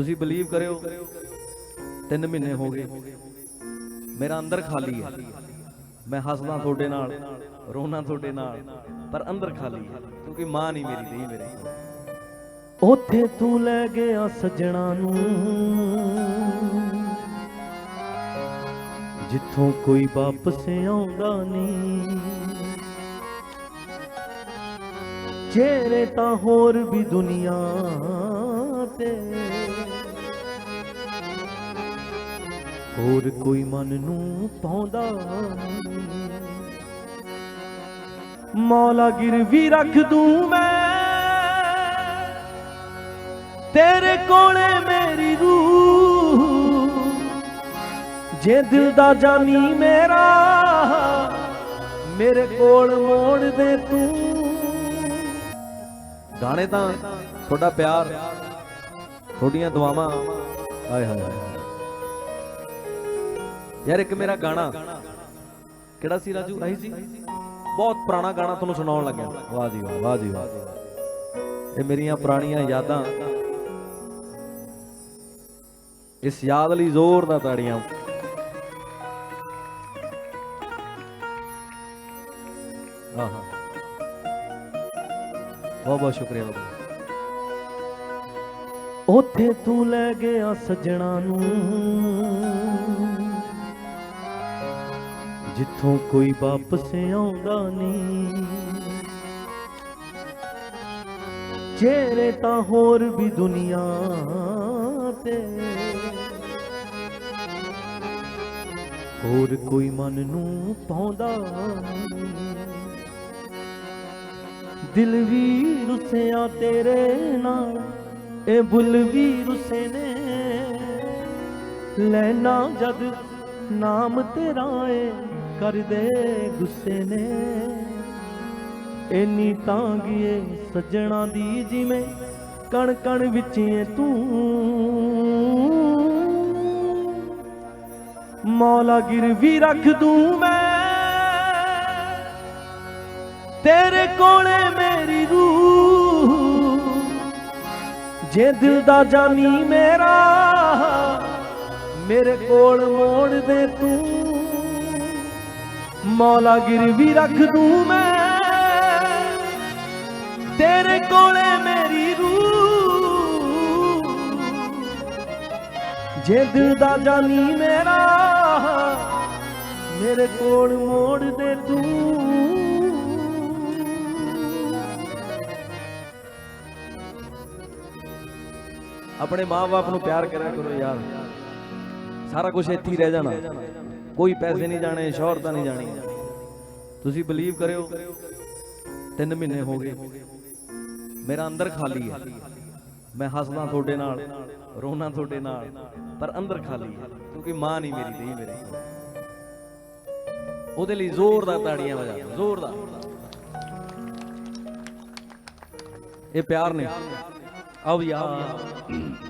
ਤੁਸੀਂ ਬਲੀਵ ਕਰਿਓ 3 ਮਹੀਨੇ ਹੋ ਗਏ। ਮੇਰਾ ਅੰਦਰ ਖਾਲੀ ਹੈ। ਮੈਂ ਹੱਸਦਾ ਤੁਹਾਡੇ ਨਾਲ, ਰੋਣਾ ਤੁਹਾਡੇ ਨਾਲ, ਪਰ ਅੰਦਰ ਖਾਲੀ ਹੈ, ਕਿਉਂਕਿ ਮਾਂ ਨਹੀਂ ਮੇਰੀ ਨਹੀਂ ਮੇਰੇ ਉਥੇ ਤੂੰ ਲੈ ਗਿਆ ਸਜਣਾ ਨੂੰ। ਜਿੱਥੋਂ ਕੋਈ ਵਾਪਸ ਆਉਂਦਾ ਨਹੀਂ। ਚਿਹਰੇ ਤਾਂ ਹੋਰ ਵੀ ਦੁਨੀਆ। ਤੇ ਹੋਰ ਕੋਈ ਮਨ ਨੂੰ ਪਾਉਂਦਾ ਨਹੀਂ। ਮੌਲਾ ਗਿਰਵੀ ਰੱਖ ਦੂੰ ਮੈਂ। ਤੇਰੇ ਕੋਲੇ ਮੇਰੀ ਰੂਹ। ਜੇ ਦਿਲ ਦਾ ਜਾਨੀ ਮੇਰਾ, ਮੇਰੇ ਕੋਲ ਮੋੜ ਦੇ ਤੂੰ। ਗਾਣੇ ਤਾਂ ਤੁਹਾਡਾ ਪਿਆਰ ਤੁਹਾਡੀਆਂ ਦੁਆਵਾਂ। ਹਾਏ ਹਾਏ ਹਾਏ। ਯਾਰ ਇੱਕ ਮੇਰਾ ਗਾਣਾ। ਕਿਹੜਾ ਸੀ ਰਾਜੂ? ਆਹੀ ਸੀ। ਬਹੁਤ ਪੁਰਾਣਾ ਗਾਣਾ ਤੁਹਾਨੂੰ ਸੁਣਾਉਣ ਲੱਗਿਆ। ਵਾਹ ਜੀ ਵਾਹ ਵਾਹ ਜੀ ਵਾਹ। ਇਹ ਮੇਰੀਆਂ ਪੁਰਾਣੀਆਂ ਯਾਦਾਂ। ਇਸ ਯਾਦ ਲਈ ਜ਼ੋਰ ਦਾ ਤਾੜੀਆਂ। ਆਹਾ। ਬਹੁਤ ਬਹੁਤ ਸ਼ੁਕਰੀਆ ਬਾਬਾ ਉਥੇ ਤੂੰ ਲੈ ਗਿਆ ਸਜਣਾ ਨੂੰ। ਜਿੱਥੋਂ ਕੋਈ ਵਾਪਸ ਆਉਂਦਾ ਨਹੀਂ। ਚਿਹਰੇ ਤਾਂ ਹੋਰ ਵੀ ਦੁਨੀਆ ਤੇ। ਹੋਰ ਕੋਈ ਮਨ ਨੂੰ ਪਾਉਂਦਾ ਦਿਲ ਵੀ ਰੁੱਸਿਆ ਤੇਰੇ ਨਾਲ। ਇਹ ਬੁੱਲ ਵੀ ਰੁੱਸੇ ਨੇ ਲੈਣਾ ਜਦ ਨਾਮ ਤੇਰਾ ਏ ਕਰਦੇ ਗੁੱਸੇ ਨੇ। ਇੰਨੀ ਤਾਂਗੀਏ ਸੱਜਣਾ ਦੀ ਜਿਵੇਂ ਕਣ ਕਣ ਵਿੱਚ ਏ ਤੂੰ। ਮੌਲਾ ਗਿਰਵੀ ਰੱਖ ਦੂੰ ਮੈਂ। ਤੇਰੇ ਕੋਲੇ ਮੇਰੀ ਰੂਹ ਜੇ ਦਿਲ ਦਾ ਜਾਨੀ ਮੇਰਾ, ਮੇਰੇ ਕੋਲ ਮੋੜ ਦੇ ਤੂੰ। ਮੌਲਾ ਗਿਰਵੀ ਰੱਖ ਦੂੰ ਮੈਂ, ਤੇਰੇ ਕੋਲੇ ਮੇਰੀ ਰੂਹ। ਜੇ ਦਿਲ ਦਾ ਜਾਨੀ ਮੇਰਾ, ਮੇਰੇ ਕੋਲ ਮੋੜ ਦੇ ਤੂੰ। ਆਪਣੇ ਮਾਪੇ ਨੂੰ ਪਿਆਰ ਕਰਿਆ ਕਰੋ ਯਾਰ। ਸਾਰਾ ਕੁਝ ਇੱਥੇ ਹੀ ਰਹਿ ਜਾਣਾ। ਕੋਈ ਪੈਸੇ ਨਹੀਂ ਜਾਣੇ ਸ਼ੋਹਰਤਾਂ ਨਹੀਂ ਜਾਣੀ। ਤੁਸੀਂ ਬਲੀਵ ਕਰਿਓ 3 ਮਹੀਨੇ ਹੋ ਗਏ। ਮੇਰਾ ਅੰਦਰ ਖਾਲੀ ਹੈ। ਮੈਂ ਹੱਸਦਾ ਤੁਹਾਡੇ ਨਾਲ ਰੋਣਾ ਤੁਹਾਡੇ ਨਾਲ ਪਰ ਅੰਦਰ ਖਾਲੀ ਹੈ ਕਿਉਂਕਿ ਮਾਂ ਨਹੀਂ ਮੇਰੀ ਨਹੀਂ ਮੇਰੇ। ਉਹਦੇ ਲਈ ਜ਼ੋਰਦਾਰ ਤਾੜੀਆਂ ਵਜਾ ਦਿਓ, ਜ਼ੋਰਦਾਰ। ਇਹ ਪਿਆਰ ਨੇ ਆਓ ਯਾਰ